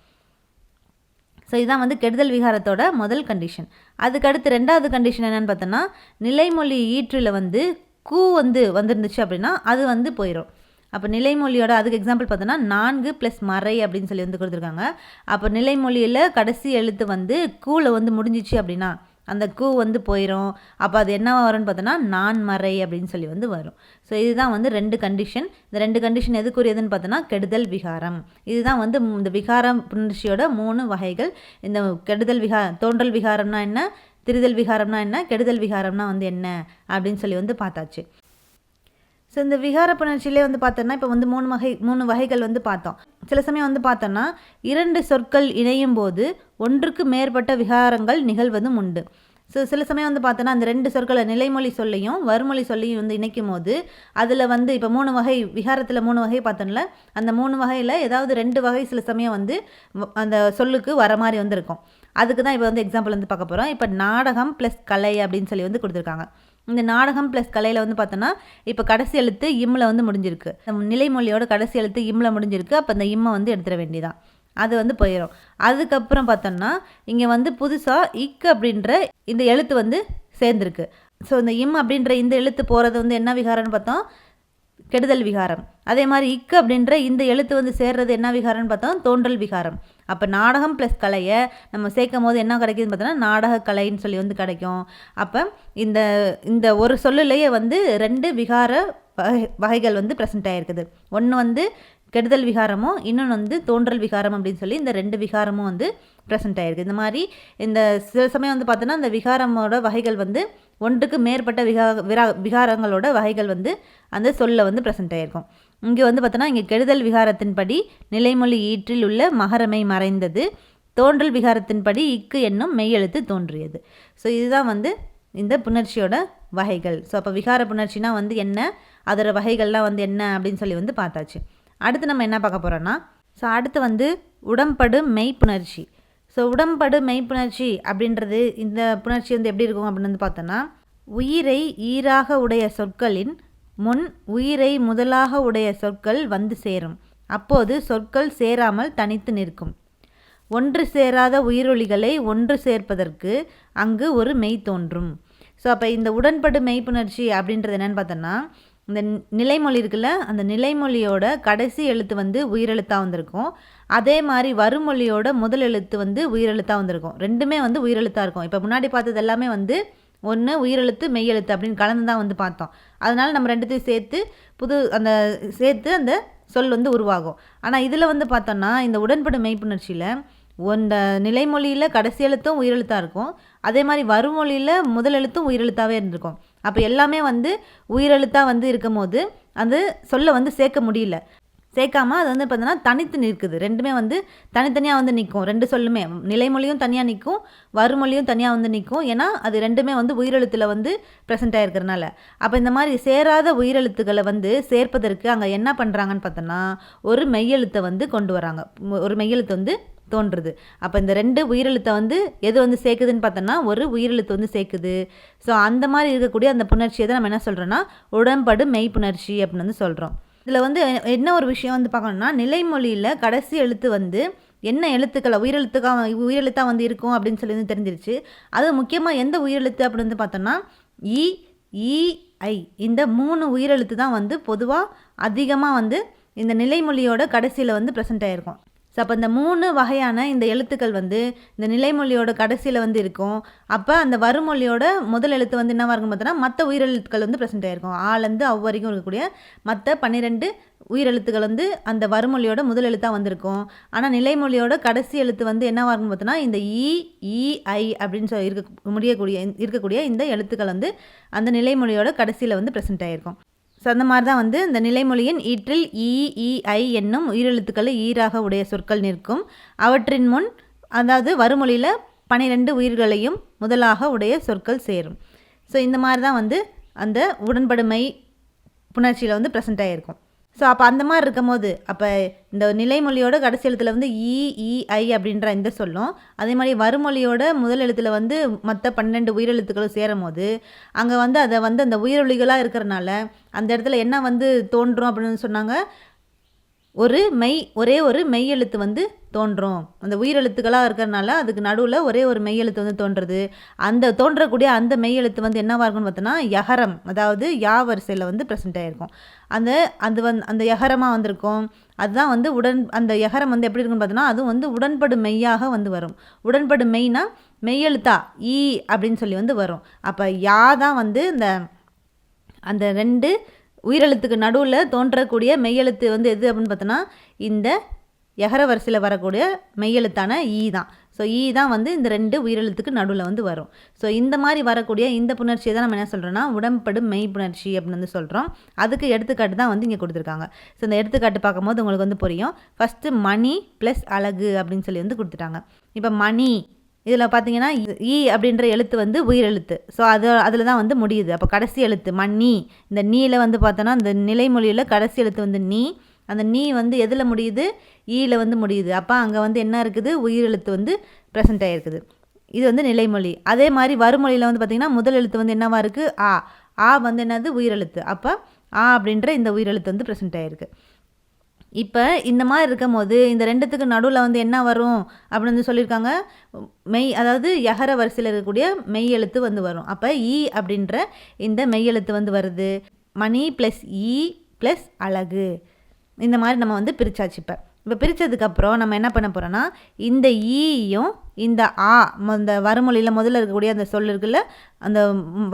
ஸோ இதுதான் வந்து கெடுதல் விகாரத்தோட முதல் கண்டிஷன் அதுக்கடுத்து ரெண்டாவது கண்டிஷன் என்னென்னு பார்த்தோன்னா நிலைமொழி ஈற்றில் வந்து கூ வந்து வந்துருந்துச்சு அப்படின்னா அது வந்து போயிடும் அப்போ நிலைமொழியோட அதுக்கு எக்ஸாம்பிள் பார்த்தோன்னா நான்கு ப்ளஸ் மறை அப்படின்னு சொல்லி வந்து கொடுத்துருக்காங்க. அப்போ நிலைமொழியில் கடைசி எழுத்து வந்து கூவில் வந்து முடிஞ்சிச்சு அப்படின்னா அந்த கூ வந்து போயிடும் அப்போ அது என்ன வரும்னு பார்த்தோன்னா நான் மறை அப்படின்னு சொல்லி வந்து வரும். ஸோ இதுதான் வந்து ரெண்டு கண்டிஷன் இந்த ரெண்டு கண்டிஷன் எதுக்குரியதுன்னு பார்த்தோன்னா கெடுதல் விகாரம். இதுதான் வந்து இந்த விகாரம் புணர்ச்சியோட மூணு வகைகள். இந்த கெடுதல் விகா தோன்றல் விகாரம்னா என்ன? திரிதல் விகாரம்னா என்ன? கெடுதல் விகாரம்னா வந்து என்ன? அப்படின்னு சொல்லி வந்து பார்த்தாச்சு. ஸோ இந்த விகார புணர்ச்சியிலே வந்து பார்த்தோன்னா இப்போ வந்து மூணு வகை மூணு வகைகள் வந்து பார்த்தோம். சில சமயம் வந்து பார்த்தோன்னா இரண்டு சொற்கள் இணையும் போது ஒன்றுக்கு மேற்பட்ட விகாரங்கள் நிகழ்வதும் உண்டு. ஸோ சில சமயம் வந்து பார்த்தோன்னா அந்த ரெண்டு சொற்களை நிலைமொழி சொல்லையும் வறுமொழி சொல்லையும் வந்து இணைக்கும் போது அதில் வந்து இப்போ மூணு வகை விகாரத்தில் மூணு வகை பார்த்தோம்ல அந்த மூணு வகையில் ஏதாவது ரெண்டு வகை சில சமயம் வந்து அந்த சொல்லுக்கு வர மாதிரி வந்து இருக்கும். அதுக்கு தான் இப்போ வந்து எக்ஸாம்பிள் வந்து பார்க்க போகிறோம் இப்போ நாடகம் ப்ளஸ் கலை அப்படின்னு சொல்லி வந்து கொடுத்துருக்காங்க. இந்த நாடகம் ப்ளஸ் கலையில் வந்து பார்த்தோன்னா இப்போ கடைசி எழுத்து இம்மில் வந்து முடிஞ்சிருக்கு. நிலைமொழியோட கடைசி எழுத்து இம்மில் முடிஞ்சிருக்கு. அப்போ அந்த இம்மை வந்து எடுத்துட வேண்டியதான் அது வந்து போயிடும் அதுக்கப்புறம் பார்த்தோம்னா இங்கே வந்து புதுசாக இக் அப்படின்ற இந்த எழுத்து வந்து சேர்ந்துருக்கு. ஸோ இந்த இம் அப்படின்ற இந்த எழுத்து போகிறது வந்து என்ன விகாரம்னு பார்த்தோம்? கெடுதல் விகாரம். அதே மாதிரி இக்கு அப்படின்ற இந்த எழுத்து வந்து சேர்றது என்ன விகாரம்னு பார்த்தோம்? தோன்றல் விகாரம். அப்போ நாடகம் ப்ளஸ் கலையை நம்ம சேர்க்கும் போது என்ன கிடைக்குதுன்னு பார்த்தோன்னா நாடக கலைன்னு சொல்லி வந்து கிடைக்கும். அப்போ இந்த இந்த ஒரு சொல்லுலேயே வந்து ரெண்டு விகார வகை வகைகள் வந்து ப்ரெசென்ட் ஆகிருக்குது ஒன்று வந்து கெடுதல் விகாரமும் இன்னொன்று வந்து தோன்றல் விகாரம் அப்படின்னு சொல்லி இந்த ரெண்டு விகாரமும் வந்து ப்ரெசென்ட் ஆகிருக்கு இந்த மாதிரி இந்த சில சமயம் வந்து பார்த்தோன்னா இந்த விகாரமோட வகைகள் வந்து ஒன்றுக்கு மேற்பட்ட விகா விரா விகாரங்களோட வகைகள் வந்து அந்த சொல்ல வந்து ப்ரெசென்ட் ஆகிருக்கும் இங்கே வந்து பார்த்தோன்னா இங்கே கெடுதல் விகாரத்தின்படி நிலைமொழி ஈற்றில் உள்ள மகரமை மறைந்தது. தோன்றல் விகாரத்தின்படி இக்கு என்னும் மெய்யெழுத்து தோன்றியது. ஸோ இதுதான் வந்து இந்த புணர்ச்சியோட வகைகள். ஸோ அப்போ விகார புணர்ச்சினா வந்து என்ன? அதோட வகைகள்லாம் வந்து என்ன அப்படின்னு சொல்லி வந்து பார்த்தாச்சு. அடுத்து நம்ம என்ன பார்க்க போகிறோன்னா ஸோ அடுத்து வந்து உடம்படு மெய்ப்புணர்ச்சி ஸோ உடம்படு மெய்ப்புணர்ச்சி அப்படின்றது இந்த புணர்ச்சி வந்து எப்படி இருக்கும் அப்படின்னு வந்து பார்த்தோன்னா உயிரை ஈராக உடைய சொற்களின் முன் உயிரை முதலாக உடைய சொற்கள் வந்து சேரும். அப்போது சொற்கள் சேராமல் தனித்து நிற்கும். ஒன்று சேராத உயிரொலிகளை ஒன்று சேர்ப்பதற்கு அங்கு ஒரு மெய் தோன்றும். ஸோ அப்போ இந்த உடன்படு மெய்ப்புணர்ச்சி அப்படின்றது என்னென்னு பார்த்தோன்னா இந்த நிலைமொழி இருக்குல்ல அந்த நிலைமொழியோட கடைசி எழுத்து வந்து உயிரெழுத்தாக வந்திருக்கும். அதே மாதிரி வருமொழியோட முதல் எழுத்து வந்து உயிரெழுத்தாக வந்திருக்கும். ரெண்டுமே வந்து உயிரெழுத்தாக இருக்கும். இப்போ முன்னாடி பார்த்தது எல்லாமே வந்து ஒன்று உயிரெழுத்து மெய்யெழுத்து அப்படின்னு கலந்து தான் வந்து பார்த்தோம். அதனால் நம்ம ரெண்டுத்தையும் சேர்த்து புது அந்த சேர்த்து அந்த சொல் வந்து உருவாகும். ஆனால் இதில் வந்து பார்த்தோன்னா இந்த உடன்படும் மெய்ப்புணர்ச்சியில் அந்த நிலைமொழியில் கடைசி எழுத்தும் உயிரெழுத்தாக இருக்கும். அதே மாதிரி வருமொழியில் முதல் எழுத்தும் உயிரெழுத்தாகவே இருந்திருக்கும். அப்போ எல்லாமே வந்து உயிரெழுத்தாக வந்து இருக்கும் போது அந்த சொல்ல வந்து சேர்க்க முடியல. சேர்க்காம அது வந்து பார்த்தீங்கன்னா தனித்து நிற்குது. ரெண்டுமே வந்து தனித்தனியாக வந்து நிற்கும் ரெண்டு சொல்லுமே. நிலைமொழியும் தனியாக நிற்கும் வறுமொழியும் தனியாக வந்து நிற்கும் ஏன்னா அது ரெண்டுமே வந்து உயிரெழுத்தில் வந்து ப்ரெசென்ட் ஆகிருக்கிறனால அப்போ இந்த மாதிரி சேராத உயிரெழுத்துக்களை வந்து சேர்ப்பதற்கு அங்கே என்ன பண்ணுறாங்கன்னு பார்த்தோன்னா ஒரு மெய்யெழுத்தை வந்து கொண்டு வராங்க. ஒரு மெய்யெழுத்து வந்து தோன்றுது அப்போ இந்த ரெண்டு உயிரெழுத்தை வந்து எது வந்து சேர்க்குதுன்னு பார்த்தோன்னா ஒரு உயிரெழுத்து வந்து சேர்க்குது. ஸோ அந்த மாதிரி இருக்கக்கூடிய அந்த புணர்ச்சியை தான் நம்ம என்ன சொல்கிறோன்னா உடன்படு மெய் புணர்ச்சி அப்படின்னு வந்து சொல்கிறோம் இதில் வந்து என்ன ஒரு விஷயம் வந்து பார்க்கணும்னா நிலைமொழியில் கடைசி எழுத்து வந்து என்ன எழுத்துக்களை உயிரெழுத்துக்காக உயிரெழுத்தாக வந்து இருக்கும் அப்படின்னு சொல்லி வந்து தெரிஞ்சிருச்சு. அது முக்கியமாக எந்த உயிரெழுத்து அப்படின்னு வந்து பார்த்தோன்னா இ இ ஐ இந்த மூணு உயிரெழுத்து தான் வந்து பொதுவாக அதிகமாக வந்து இந்த நிலைமொழியோட கடைசியில் வந்து ப்ரெசென்ட் ஆகிருக்கும் ஸோ அப்போ இந்த மூணு வகையான இந்த எழுத்துக்கள் வந்து இந்த நிலைமொழியோட கடைசியில் வந்து இருக்கும். அப்போ அந்த வருமொழியோட முதல் எழுத்து வந்து என்னவாக இருக்கும் பார்த்தோன்னா மற்ற உயிரெழுத்துக்கள் வந்து ப்ரெசென்ட் ஆகிருக்கும் ஆலேருந்து அவ் வரைக்கும் இருக்கக்கூடிய மற்ற பன்னிரெண்டு உயிரெழுத்துக்கள் வந்து அந்த வருமொழியோட முதல் எழுத்தாக வந்திருக்கும். ஆனால் நிலைமொழியோட கடைசி எழுத்து வந்து என்னவாக இருக்கும் பார்த்தோன்னா இந்த இ இஐ அப்படின்னு சொல்லி இருக்க முடியக்கூடிய இருக்கக்கூடிய இந்த எழுத்துக்கள் வந்து அந்த நிலைமொழியோட கடைசியில் வந்து ப்ரெசென்ட் ஆகிருக்கும் ஸோ அந்த மாதிரி தான் வந்து இந்த நிலைமொழியின் ஈற்றில் இ இ ஐ என்னும் உயிரெழுத்துக்களை ஈராக உடைய சொற்கள் நிற்கும். அவற்றின் முன் அதாவது வறுமொழியில் பனிரெண்டு உயிர்களையும் முதலாக உடைய சொற்கள் சேரும். ஸோ இந்த மாதிரி தான் வந்து அந்த உடன்படுமை புணர்ச்சியில் வந்து ப்ரெசென்ட் ஆகிருக்கும் ஸோ அப்போ அந்த மாதிரி இருக்கும் போது அப்போ இந்த நிலைமொழியோட கடைசி எழுத்தில் வந்து இ அப்படின்ற இந்த சொல்லும். அதே மாதிரி வறுமொழியோட முதல் எழுத்தில் வந்து மற்ற பன்னெண்டு உயிரெழுத்துக்களும் சேரும் போது அங்கே வந்து அதை வந்து அந்த உயிரொலிகளாக இருக்கிறனால அந்த இடத்துல என்ன வந்து தோன்றும் அப்படின்னு சொன்னாங்க? ஒரு மெய் ஒரே ஒரு மெய் எழுத்து வந்து தோன்றும். அந்த உயிரெழுத்துக்களாக இருக்கிறனால அதுக்கு நடுவில் ஒரே ஒரு மெய் எழுத்து வந்து தோன்றுறது. அந்த தோன்றக்கூடிய அந்த மெய் எழுத்து வந்து என்னவாக இருக்கும்னு பார்த்தோன்னா யகரம் அதாவது யா வரிசையில் வந்து ப்ரெசென்ட் ஆகிருக்கும் அந்த அது வந் அந்த யகரமாக வந்திருக்கும். அதுதான் வந்து உடன் அந்த யகரம் வந்து எப்படி இருக்குன்னு பார்த்தோன்னா அதுவும் வந்து உடன்படு மெய்யாக வந்து வரும். உடன்படு மெய்னா மெய்யெழுத்தா ஈ அப்படின்னு சொல்லி வந்து வரும். அப்போ யா தான் வந்து இந்த அந்த ரெண்டு உயிரெழுத்துக்கு நடுவில் தோன்றக்கூடிய மெய்யெழுத்து வந்து எது அப்படின்னு பார்த்தோன்னா இந்த எகர வரிசையில் வரக்கூடிய மெய்யெழுத்தான ஈ தான். ஸோ ஈ தான் வந்து இந்த ரெண்டு உயிரெழுத்துக்கு நடுவில் வந்து வரும். ஸோ இந்த மாதிரி வரக்கூடிய இந்த புணர்ச்சியை தான் நம்ம என்ன சொல்கிறோன்னா உடம்படும் மெய் புணர்ச்சி அப்படின்னு வந்து சொல்கிறோம் அதுக்கு எடுத்துக்காட்டு தான் வந்து இங்கே கொடுத்துருக்காங்க. ஸோ இந்த எடுத்துக்காட்டு பார்க்கும்போது உங்களுக்கு வந்து புரியும். ஃபஸ்ட்டு மணி ப்ளஸ் அழகு அப்படின்னு சொல்லி வந்து கொடுத்துட்டாங்க. இப்போ மணி இதில் பார்த்தீங்கன்னா ஈ அப்படின்ற எழுத்து வந்து உயிரெழுத்து. ஸோ அது அதில் தான் வந்து முடியுது. அப்போ கடைசி எழுத்து மண்ணி இந்த நீல வந்து பார்த்தோன்னா இந்த நிலைமொழியில் கடைசி எழுத்து வந்து நீ. அந்த நீ வந்து எதில் முடியுது? ஈயில் வந்து முடியுது. அப்போ அங்கே வந்து என்ன இருக்குது? உயிரெழுத்து வந்து ப்ரெசென்ட் ஆகிருக்குது இது வந்து நிலைமொழி. அதே மாதிரி வறுமொழியில் வந்து பார்த்திங்கன்னா முதல் எழுத்து வந்து என்னவாக இருக்குது ஆ. ஆ வந்து என்னது? உயிரெழுத்து. அப்போ ஆ அப்படின்ற இந்த உயிரெழுத்து வந்து ப்ரெசென்ட் ஆகிருக்கு இப்போ இந்த மாதிரி இருக்கும் போது இந்த ரெண்டுத்துக்கு நடுவில் வந்து என்ன வரும்? அப்படின்னு வந்து சொல்லியிருக்காங்க. மெய் அதாவது யகர வரிசையில் இருக்கக்கூடிய மெய் எழுத்து வந்து வரும். அப்போ ஈ அப்படின்ற இந்த மெய் எழுத்து வந்து வருது. மணி ப்ளஸ் ஈ ப்ளஸ் அழகு. இந்த மாதிரி நம்ம வந்து பிரிச்சாச்சு இப்போ. இப்போ பிரித்ததுக்கப்புறம் நம்ம என்ன பண்ண போகிறோன்னா இந்த e ஈயும் இந்த ஆ இந்த வறுமொழியில் முதல்ல இருக்கக்கூடிய அந்த சொல் இருக்குல்ல அந்த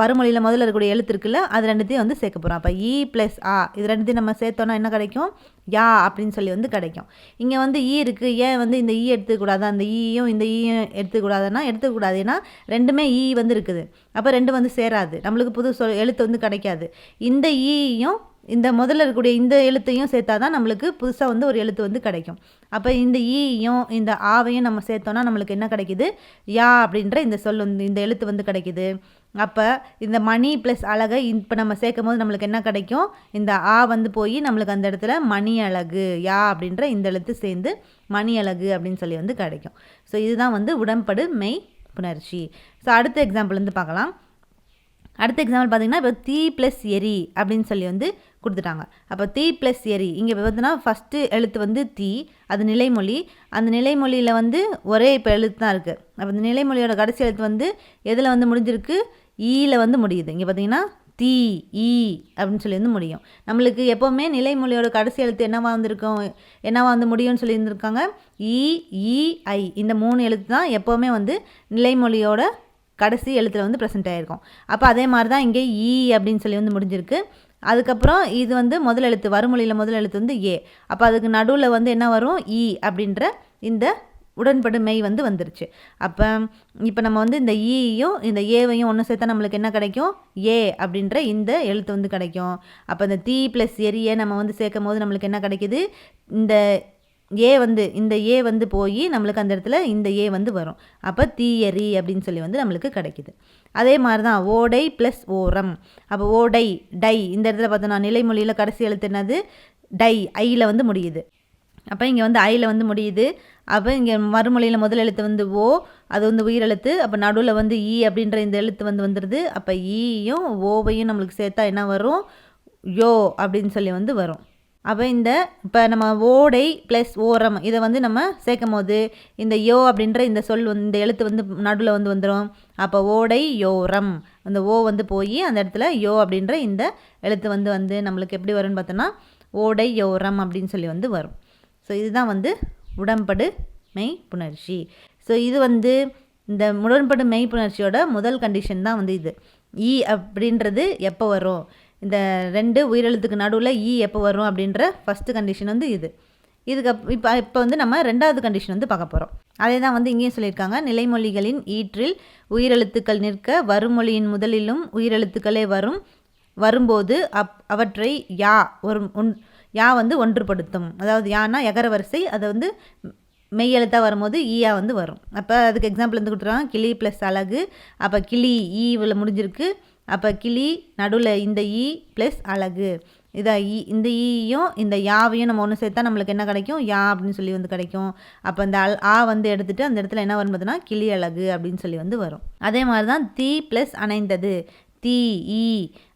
வறுமொழியில் முதல்ல இருக்கக்கூடிய எழுத்து இருக்குல்ல அது ரெண்டுத்தையும் வந்து சேர்க்க போகிறோம் அப்போ இ e ப்ளஸ் ஆ இது ரெண்டுத்தையும் நம்ம சேர்த்தோன்னா என்ன கிடைக்கும்? யா அப்படின்னு சொல்லி வந்து கிடைக்கும். இங்கே வந்து e ஈ இருக்குது ஏன் வந்து இந்த ஈ எடுத்துக்கூடாது அந்த ஈயும் இந்த ஈயும் எடுத்துக்கூடாதுன்னா எடுத்துக்கூடாது ஏன்னா ரெண்டுமே ஈ வந்து இருக்குது. அப்போ ரெண்டு வந்து சேராது. நம்மளுக்கு புது சொல் எழுத்து வந்து கிடைக்காது. இந்த ஈயும் இந்த முதல்ல இருக்கக்கூடிய இந்த எழுத்தையும் சேர்த்தா தான் நம்மளுக்கு புதுசாக வந்து ஒரு எழுத்து வந்து கிடைக்கும். அப்போ இந்த ஈயும் இந்த ஆவையும் நம்ம சேர்த்தோன்னா நம்மளுக்கு என்ன கிடைக்கிது? யா அப்படின்ற இந்த சொல் வந்து இந்த எழுத்து வந்து கிடைக்கிது. அப்போ இந்த மணி ப்ளஸ் அழகை இப்போ நம்ம சேர்க்கும் போது நம்மளுக்கு என்ன கிடைக்கும்? இந்த ஆ வந்து போய் நம்மளுக்கு அந்த இடத்துல மணி அழகு யா அப்படின்ற இந்த எழுத்து சேர்ந்து மணி அழகு அப்படின்னு சொல்லி வந்து கிடைக்கும். ஸோ இதுதான் வந்து உடம்படு மெய் புணர்ச்சி. ஸோ அடுத்த எக்ஸாம்பிள் வந்து பார்க்கலாம். அடுத்த எக்ஸாம்பிள் பார்த்தீங்கன்னா இப்போ தீ ப்ளஸ் எரி அப்படின்னு சொல்லி வந்து கொடுத்துட்டாங்க. அப்போ தீ ப்ளஸ் எரி இங்கே பார்த்தீங்கன்னா ஃபஸ்ட்டு எழுத்து வந்து தீ அது நிலைமொழி. அந்த நிலைமொழியில் வந்து ஒரே இப்போ எழுத்து தான் இருக்குது அப்போ இந்த நிலைமொழியோட கடைசி எழுத்து வந்து எதில் வந்து முடிஞ்சிருக்கு? E ஈயில் வந்து முடியுது. இங்கே பார்த்தீங்கன்னா தீ ஈ e அப்படின்னு சொல்லி வந்து முடியும். நம்மளுக்கு எப்போவுமே நிலைமொழியோட கடைசி எழுத்து என்னவா வந்திருக்கும்? என்னவா வந்து முடியும்னு சொல்லி இருந்திருக்காங்க இ e, இ ஐ இந்த மூணு எழுத்து தான் எப்போவுமே வந்து நிலைமொழியோட கடைசி எழுத்தில் வந்து ப்ரெசென்ட் ஆகிருக்கும் அப்போ அதே மாதிரி தான் இங்கே ஈ அப்படின்னு சொல்லி வந்து முடிஞ்சிருக்கு. அதுக்கப்புறம் இது வந்து முதல் எழுத்து வறுமொழியில் முதல் எழுத்து வந்து ஏ அப்போ அதுக்கு நடுவில் வந்து என்ன வரும்? இ அப்படின்ற இந்த உடன்படு மெய் வந்து வந்துருச்சு. அப்போ இப்போ நம்ம வந்து இந்த e ஈயும் இந்த ஏவையும் ஒன்று சேர்த்தா நம்மளுக்கு என்ன கிடைக்கும்? ஏ அப்படின்ற இந்த எழுத்து வந்து கிடைக்கும். அப்போ இந்த தீ ப்ளஸ் எரிய நம்ம வந்து சேர்க்கும் போது நம்மளுக்கு என்ன கிடைக்கிது? இந்த ஏ வந்து இந்த ஏ வந்து போய் நம்மளுக்கு அந்த இடத்துல இந்த ஏ வந்து வரும். அப்போ தீயரி அப்படின்னு சொல்லி வந்து நம்மளுக்கு கிடைக்கிது. அதே மாதிரி தான் ஓடை ப்ளஸ் ஓரம். அப்போ ஓடை டை இந்த இடத்துல பார்த்தோன்னா நிலைமொழியில் கடைசி எழுத்து என்னது? டை ஐயில் வந்து முடியுது. அப்போ இங்கே வந்து ஐயில் வந்து முடியுது. அப்போ இங்கே மறுமொழியில் முதல் எழுத்து வந்து ஓ அது வந்து உயிரெழுத்து அப்போ நடுவில் வந்து ஈ அப்படின்ற இந்த எழுத்து வந்து வந்துடுது அப்போ ஈயும் ஓவையும் நம்மளுக்கு சேர்த்தா என்ன வரும்? யோ அப்படின்னு சொல்லி வந்து வரும். அப்போ இந்த இப்போ நம்ம ஓடை ப்ளஸ் ஓரம் இதை வந்து நம்ம சேர்க்கும் போது இந்த யோ அப்படின்ற இந்த சொல் வந்து இந்த எழுத்து வந்து நடுவில் வந்து வந்துடும் அப்போ ஓடை யோரம். அந்த ஓ வந்து போய் அந்த இடத்துல யோ அப்படின்ற இந்த எழுத்து வந்து வந்து நம்மளுக்கு எப்படி வரும்னு பார்த்தோன்னா ஓடை யோரம் அப்படின்னு சொல்லி வந்து வரும். ஸோ இதுதான் வந்து உடம்படு மெய் புணர்ச்சி. ஸோ இது வந்து இந்த உடன்படு மெய் புணர்ச்சியோட முதல் கண்டிஷன் தான் வந்து இது. ஈ அப்படின்றது எப்போ வரும்? இந்த ரெண்டு உயிரெழுத்துக்கு நடுவில் ஈ e எப்போ வரும் அப்படின்ற ஃபஸ்ட்டு கண்டிஷன் வந்து இது. இதுக்கு இப்போ இப்போ வந்து நம்ம ரெண்டாவது கண்டிஷன் வந்து பார்க்க போகிறோம் அதே தான் வந்து இங்கேயும் சொல்லியிருக்காங்க. நிலைமொழிகளின் ஈற்றில் உயிரெழுத்துக்கள் நிற்க வருமொழியின் முதலிலும் உயிரெழுத்துக்களே வரும். வரும்போது அப் அவற்றை யா ஒரு ஒன் யா வந்து ஒன்றுபடுத்தும். அதாவது யானா எகர வரிசை அதை வந்து மெய் எழுத்தாக வரும்போது e ஈயா வந்து வரும். அப்போ அதுக்கு எக்ஸாம்பிள் வந்து கொடுத்துருவாங்க கிளி ப்ளஸ் அழகு அப்போ கிளி e ஈவில் முடிஞ்சிருக்கு. அப்போ கிளி நடுவில் இந்த ஈ ப்ளஸ் அழகு. இதை ஈ இந்த ஈயும் இந்த யாவையும் நம்ம ஒன்று சேர்த்தா நம்மளுக்கு என்ன கிடைக்கும்? யா அப்படின்னு சொல்லி வந்து கிடைக்கும். அப்போ இந்த அல் ஆ வந்து எடுத்துகிட்டு அந்த இடத்துல என்ன வரும் பார்த்தீங்கன்னா கிளி அழகு அப்படின்னு சொல்லி வந்து வரும். அதே மாதிரி தான் தீ ப்ளஸ் அணைந்தது. தீ ஈ.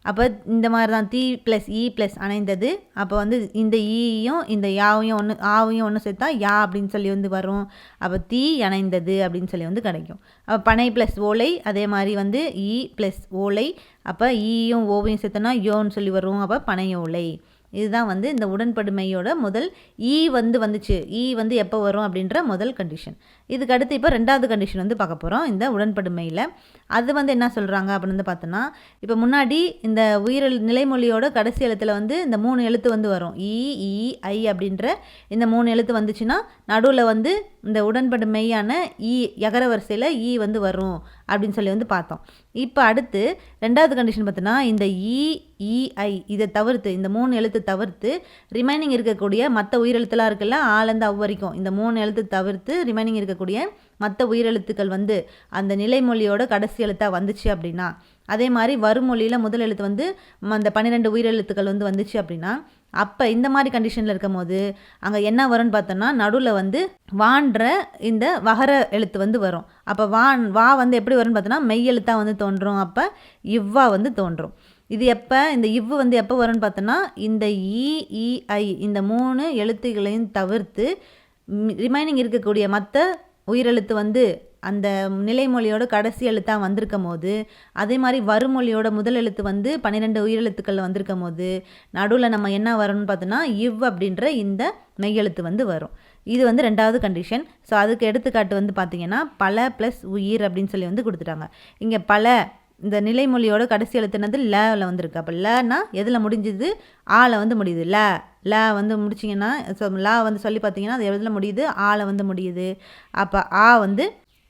அப்போ இந்த மாதிரி தான் தீ ப்ளஸ் இ ப்ளஸ் அணைந்தது. அப்போ வந்து இந்த ஈயும் இந்த யாவையும் ஒன்று ஆவையும் ஒன்று சேர்த்தா யா அப்படின்னு சொல்லி வந்து வரும். அப்போ தீ அணைந்தது அப்படின்னு சொல்லி வந்து கிடைக்கும். அப்போ பனை ப்ளஸ் ஓலை அதே மாதிரி வந்து ஈ ப்ளஸ் ஓலை. அப்போ ஈயும் ஓவையும் சேர்த்தோன்னா யோன்னு சொல்லி வரும். அப்போ பனை ஓலை. இதுதான் வந்து இந்த உடன்படுமையோட முதல் ஈ வந்து வந்துச்சு. ஈ வந்து எப்போ வரும் அப்படின்ற முதல் கண்டிஷன் இதுக்கு அடுத்து இப்போ ரெண்டாவது கண்டிஷன் வந்து பார்க்க போகிறோம் இந்த உடன்படுமையில். அது வந்து என்ன சொல்கிறாங்க அப்படின்னு வந்து பார்த்தோன்னா இப்போ முன்னாடி இந்த உயிரெழு நிலைமொழியோட கடைசி எழுத்தில் வந்து இந்த மூணு எழுத்து வந்து வரும். இ இ ஐ அப்படின்ற இந்த மூணு எழுத்து வந்துச்சுன்னா நடுவில் வந்து இந்த உடன்படுமையான ஈ எகர வரிசையில் ஈ வந்து வரும் அப்படின்னு சொல்லி வந்து பார்த்தோம். இப்போ அடுத்து ரெண்டாவது கண்டிஷன் பார்த்தோன்னா இந்த இ இஐ இதை தவிர்த்து இந்த மூணு எழுத்து தவிர்த்து ரிமைனிங் இருக்கக்கூடிய மற்ற உயிரெழுத்துலாம் இருக்குல்ல ஆலேருந்து அவ் வரைக்கும் இந்த மூணு எழுத்து தவிர்த்து ரிமைனிங் இருக்க இருக்கக்கூடிய மற்ற உயிரெழுத்துக்கள் வந்து அந்த நிலைமொழியோட கடைசி எழுத்தாக வந்துச்சு அப்படின்னா அதே மாதிரி வருமொழியில் முதல் எழுத்து வந்து அந்த பன்னிரெண்டு உயிரெழுத்துக்கள் வந்து வந்துச்சு அப்படின்னா அப்போ இந்த மாதிரி கண்டிஷனில் இருக்கும் போது அங்கே என்ன வரும்னு பார்த்தோன்னா நடுவில் வந்து வான்ற இந்த வகர எழுத்து வந்து வரும். அப்போ வான் வா வந்து எப்படி வரும்னு பார்த்தோன்னா மெய் எழுத்தாக வந்து தோன்றும். அப்போ இவ்வா வந்து தோன்றும். இது எப்போ இந்த இவ்வு வந்து எப்போ வரும்னு பார்த்தோன்னா இந்த இஇஐ இந்த மூணு எழுத்துக்களையும் தவிர்த்து ரிமைனிங் இருக்கக்கூடிய மற்ற உயிரெழுத்து வந்து அந்த நிலைமொழியோட கடைசி எழுத்தாக வந்திருக்கும் போது அதே மாதிரி வருமொழியோட முதல் எழுத்து வந்து பன்னிரெண்டு உயிரெழுத்துக்களில் வந்திருக்கும் போது நடுவில் நம்ம என்ன வரும்னு பார்த்தோன்னா இவ் அப்படின்ற இந்த மெய்யெழுத்து வந்து வரும். இது வந்து ரெண்டாவது கண்டிஷன் ஸோ அதுக்கு எடுத்துக்காட்டு வந்து பார்த்திங்கன்னா பல ப்ளஸ் உயிர் அப்படின்னு சொல்லி வந்து கொடுத்துட்டாங்க. இங்கே பல இந்த நிலைமொழியோட கடைசி எழுத்துனது ல வந்திருக்கு. அப்போ லனா எதில் முடிஞ்சுது? ஆல வந்து முடியுது. ல. ல வந்து முடிச்சிங்கன்னா லா வந்து சொல்லி பார்த்தீங்கன்னா அது எதில் முடியுது? ஆல வந்து முடியுது. அப்போ ஆ வந்து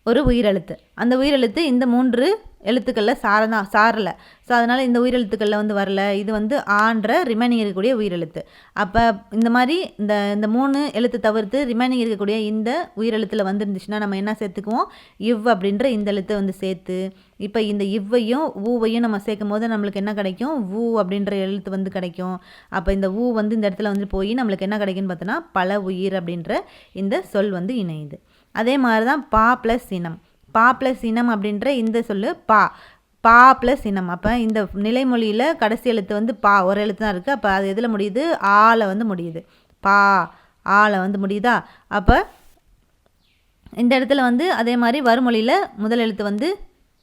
ஒரு உயிரெழுத்து. அந்த உயிரெழுத்து இந்த மூன்று எழுத்துக்களில் சாரதான் சாரலை. ஸோ அதனால் இந்த உயிரெழுத்துக்களில் வந்து வரல. இது வந்து ஆன்ற ரிமைனிங் இருக்கக்கூடிய உயிரெழுத்து. அப்போ இந்த மாதிரி இந்த இந்த மூணு எழுத்து தவிர்த்து ரிமைனிங் இருக்கக்கூடிய இந்த உயிரெழுத்தில் வந்துருந்துச்சுன்னா நம்ம என்ன சேர்த்துக்குவோம்? இவ் அப்படின்ற இந்த எழுத்தை வந்து சேர்த்து இப்போ இந்த இவ்வையும் ஊவையும் நம்ம சேர்க்கும் போது நம்மளுக்கு என்ன கிடைக்கும்? ஊ அப்படின்ற எழுத்து வந்து கிடைக்கும். அப்போ இந்த ஊ வந்து இந்த இடத்துல வந்து போய் நம்மளுக்கு என்ன கிடைக்குன்னு பார்த்தோன்னா பல உயிர் அப்படின்ற இந்த சொல் வந்து இணையுது. அதே மாதிரி தான் பா ப்ளஸ் இனம். பா ப்ளஸ் இனம் அப்படின்ற இந்த சொல்லு பா. பா ப்ளஸ் இனம். அப்போ இந்த நிலைமொழியில் கடைசி எழுத்து வந்து பா. ஒரு எழுத்து தான் இருக்குது அப்போ அது எதில் முடியுது? ஆல வந்து முடியுது. பா. ஆல வந்து முடியுதா? அப்போ இந்த இடத்துல வந்து அதே மாதிரி வருமொழியில் முதல் எழுத்து வந்து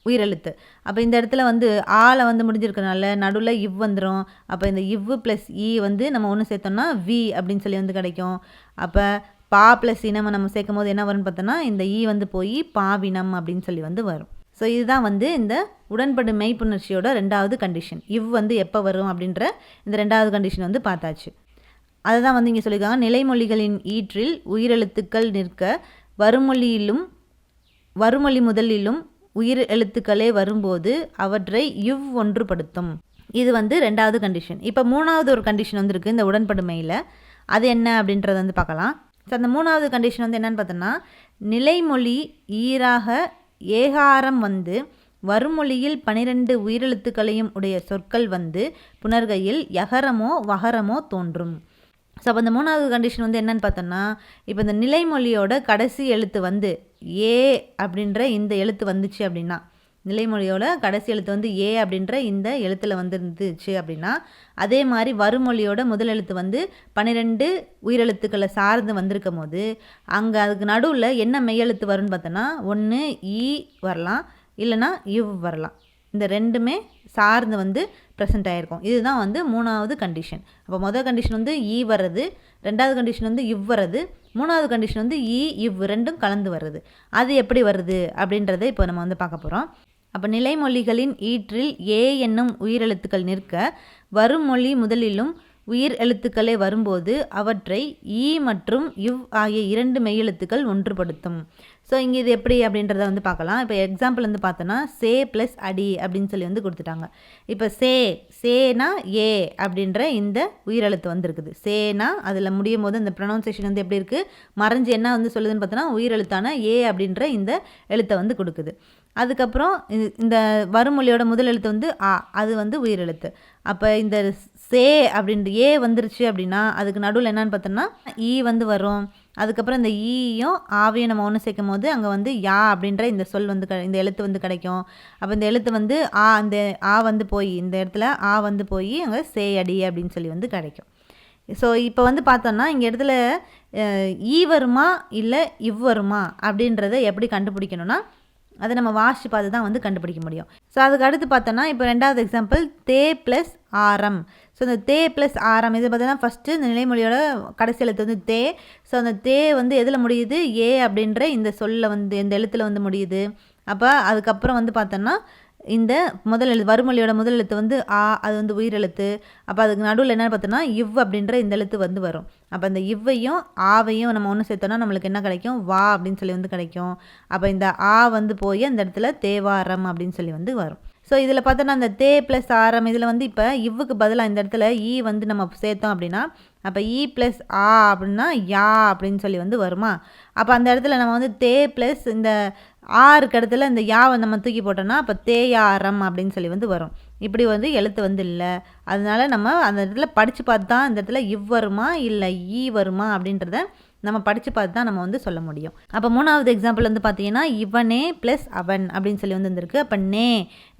உயிரெழுத்து அப்போ இந்த இடத்துல வந்து ஆளை வந்து முடிஞ்சிருக்கனால நடுவில் இவ் வந்துடும் அப்போ இந்த இவ்வு ப்ளஸ் இ வந்து நம்ம ஒன்று சேர்த்தோம்னா வி அப்படின்னு சொல்லி வந்து கிடைக்கும். அப்போ பா ப்ளஸ் இனம் நம்ம சேர்க்கும் போது என்ன வரும்னு பார்த்தோன்னா இந்த ஈ வந்து போய் பாவினம் அப்படின்னு சொல்லி வந்து வரும். ஸோ இதுதான் வந்து இந்த உடன்படு மெய்ப்புணர்ச்சியோட ரெண்டாவது கண்டிஷன் இவ் வந்து எப்போ வரும் அப்படின்ற இந்த ரெண்டாவது கண்டிஷன் வந்து பார்த்தாச்சு. அதை தான் வந்து இங்கே சொல்லியிருக்காங்க. நிலைமொழிகளின் ஈற்றில் உயிரெழுத்துக்கள் நிற்க வருமொழியிலும் வருமொழி முதலிலும் உயிர் எழுத்துக்களே வரும்போது அவற்றை இவ் ஒன்றுபடுத்தும். இது வந்து ரெண்டாவது கண்டிஷன் இப்போ மூணாவது ஒரு கண்டிஷன் வந்துருக்கு இந்த உடன்படுமையில் அது என்ன அப்படின்றத வந்து பார்க்கலாம். ஸோ அந்த மூணாவது கண்டிஷன் வந்து என்னென்னு பார்த்தோன்னா நிலைமொழி ஈராக ஏகாரம் வந்து வருமொழியில் பனிரெண்டு உயிரெழுத்துக்களையும் உடைய சொற்கள் வந்து புனர்கையில் யகரமோ வகரமோ தோன்றும். ஸோ அப்போ இந்த மூணாவது கண்டிஷன் வந்து என்னென்னு பார்த்தோன்னா இப்போ இந்த நிலைமொழியோட கடைசி எழுத்து வந்து ஏ அப்படின்ற இந்த எழுத்து வந்துச்சு அப்படின்னா நிலைமொழியோட கடைசி எழுத்து வந்து ஏ அப்படின்ற இந்த எழுத்தில் வந்துருந்துச்சு அப்படின்னா அதே மாதிரி வருமொழியோட முதல் எழுத்து வந்து பன்னிரெண்டு உயிரெழுத்துக்களை சார்ந்து வந்திருக்கும் போது அங்கே அதுக்கு நடுவில் என்ன மெய்யெழுத்து வரும்னு பார்த்தோன்னா ஒன்று ஈ வரலாம் இல்லைனா இவ் வரலாம். இந்த ரெண்டுமே சார்ந்து வந்து ப்ரெசென்ட் ஆகிருக்கும் இதுதான் வந்து மூணாவது கண்டிஷன் அப்போ முதல் கண்டிஷன் வந்து ஈ வர்றது ரெண்டாவது கண்டிஷன் வந்து இவ் வர்றது மூணாவது கண்டிஷன் வந்து ஈ இவ் ரெண்டும் கலந்து வர்றது. அது எப்படி வருது அப்படின்றத இப்போ நம்ம வந்து பார்க்க போகிறோம் அப்போ நிலைமொழிகளின் ஈற்றில் ஏ என்னும் உயிரெழுத்துக்கள் நிற்க வரும் மொழி முதலிலும் உயிர் எழுத்துக்களே வரும்போது அவற்றை ஈ மற்றும் இவ் ஆகிய இரண்டு மெய்யெழுத்துக்கள் ஒன்றுபடுத்தும். ஸோ இங்கே இது எப்படி அப்படின்றத வந்து பார்க்கலாம். இப்போ எக்ஸாம்பிள் வந்து பார்த்தோன்னா சே ப்ளஸ் அடி அப்படின்னு சொல்லி வந்து கொடுத்துட்டாங்க. இப்போ சே சேனா ஏ அப்படின்ற இந்த உயிரெழுத்து வந்திருக்குது. சேனா அதில் முடியும் போது அந்த ப்ரொனவுன்சேஷன் வந்து எப்படி இருக்குது மறைஞ்சு என்ன வந்து சொல்லுதுன்னு பார்த்தோன்னா உயிரெழுத்தான ஏ அப்படின்ற இந்த எழுத்தை வந்து கொடுக்குது. அதுக்கப்புறம் இந்த வருமொழியோட முதல் எழுத்து வந்து ஆ அது வந்து உயிரெழுத்து. அப்போ இந்த சே அப்படின்ற ஏ வந்துருச்சு அப்படின்னா அதுக்கு நடுவில் என்னன்னு பார்த்தோம்னா ஈ வந்து வரும். அதுக்கப்புறம் இந்த ஈயும் ஆவையும் நம்ம ஒன்று சேர்க்கும் போது அங்கே வந்து யா அப்படின்ற இந்த சொல் வந்து க இந்த எழுத்து வந்து கிடைக்கும். அப்போ இந்த எழுத்து வந்து ஆ அந்த ஆ வந்து போய் இந்த இடத்துல ஆ வந்து போய் அங்கே சே அடி அப்படின்னு சொல்லி வந்து கிடைக்கும். ஸோ இப்போ வந்து பார்த்தோன்னா இங்கே இடத்துல ஈ வருமா இல்லை இவ் வருமா அப்படின்றத எப்படி கண்டுபிடிக்கணும்னா அதை நம்ம வாசித்து பார்த்து தான் வந்து கண்டுபிடிக்க முடியும். ஸோ அதுக்கு அடுத்து பார்த்தோன்னா இப்போ ரெண்டாவது எக்ஸாம்பிள் தே ப்ளஸ் ஆரம் ஸோ அந்த தே ப்ளஸ் ஆரம் இது பார்த்தீங்கன்னா ஃபஸ்ட்டு இந்த நிலைமொழியோட கடைசி எழுத்து வந்து தே ஸோ அந்த தே வந்து எதில் முடியுது? ஏ அப்படின்ற இந்த சொல்லில் வந்து இந்த எழுத்தில் வந்து முடியுது. அப்போ அதுக்கப்புறம் வந்து பார்த்தோன்னா இந்த முதல் எழுத்து வறுமொழியோட முதல் எழுத்து வந்து ஆ அது வந்து உயிரெழுத்து அப்போ அதுக்கு நடுவில் என்ன பார்த்தோன்னா இவ் அப்படின்ற இந்த எழுத்து வந்து வரும். அப்போ இந்த இவ்வையும் ஆவையும் நம்ம ஒன்று சேர்த்தோன்னா நம்மளுக்கு என்ன கிடைக்கும்? வா அப்படின்னு சொல்லி வந்து கிடைக்கும். அப்போ இந்த ஆ வந்து போய் அந்த இடத்துல தேவாரம் அப்படின்னு சொல்லி வந்து வரும். ஸோ இதில் பார்த்தோன்னா அந்த தே ப்ளஸ் ஆரம் இதில் வந்து இப்போ இவ்வுக்கு பதிலாக இந்த இடத்துல ஈ வந்து நம்ம சேர்த்தோம் அப்படின்னா அப்போ இ ப்ளஸ் ஆ அப்படின்னா யா அப்படின்னு சொல்லி வந்து வருமா? அப்போ அந்த இடத்துல நம்ம வந்து தே ப்ளஸ் இந்த ஆறுக்கு இடத்துல இந்த யாவை நம்ம தூக்கி போட்டோம்னா அப்போ தேயாரம் அப்படின்னு சொல்லி வந்து வரும். இப்படி வந்து எழுத்து வந்து இல்லை. அதனால நம்ம அந்த இடத்துல படித்து பார்த்து தான் இந்த இடத்துல இவ் வருமா இல்லை ஈ வருமா அப்படின்றத நம்ம படித்து பார்த்து தான் நம்ம வந்து சொல்ல முடியும். அப்போ மூணாவது எக்ஸாம்பிள் வந்து பார்த்தீங்கன்னா இவனே ப்ளஸ் அவன் அப்படின்னு சொல்லி வந்து வந்திருக்கு அப்போ நே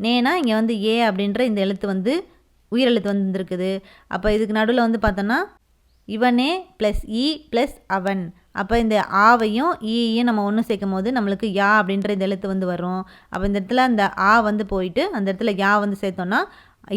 நேனா இங்கே வந்து ஏ அப்படின்ற இந்த எழுத்து வந்து உயிரெழுத்து வந்துருக்குது அப்போ இதுக்கு நடுவில் வந்து பார்த்தோன்னா இவனே ப்ளஸ் இ ப்ளஸ் அவன் அப்போ இந்த ஆவையும் ஈயும் நம்ம ஒன்று சேர்க்கும் போது நம்மளுக்கு யா அப்படின்ற இந்த எழுத்து வந்து வரும். அப்போ இந்த இடத்துல அந்த ஆ வந்து போயிட்டு அந்த இடத்துல யா வந்து சேர்த்தோன்னா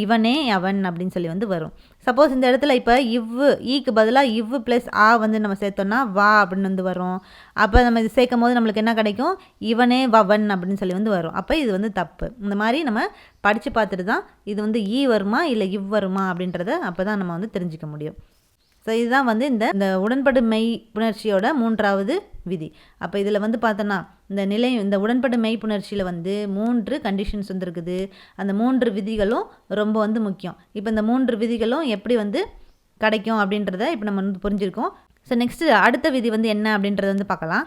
இவனே அவன் அப்படின்னு சொல்லி வந்து வரும். சப்போஸ் இந்த இடத்துல இப்போ இவ்வு ஈக்கு பதிலாக இவ்வு ப்ளஸ் ஆ வந்து நம்ம சேர்த்தோன்னா வா அப்படின்னு வந்து வரும். அப்போ நம்ம இது சேர்க்கும் போது நம்மளுக்கு என்ன கிடைக்கும்? இவனே வவன் அப்படின்னு சொல்லி வந்து வரும். அப்போ இது வந்து தப்பு. இந்த மாதிரி நம்ம படித்து பார்த்துட்டு தான் இது வந்து ஈ வருமா இல்லை இவ் வருமா அப்படின்றத அப்போ தான் நம்ம வந்து தெரிஞ்சிக்க முடியும். ஸோ இதுதான் வந்து இந்த இந்த உடன்படு மெய் புணர்ச்சியோட மூன்றாவது விதி. அப்போ இதில் வந்து பார்த்தோன்னா இந்த நிலை இந்த உடன்படு மெய் புணர்ச்சியில் வந்து மூன்று கண்டிஷன்ஸ் வந்துருக்குது. அந்த மூன்று விதிகளும் ரொம்ப வந்து முக்கியம். இப்போ இந்த மூன்று விதிகளும் எப்படி வந்து கிடைக்கும் அப்படின்றத இப்போ நம்ம வந்து புரிஞ்சுருக்கோம். ஸோ நெக்ஸ்ட்டு அடுத்த விதி வந்து என்ன அப்படின்றத வந்து பார்க்கலாம்.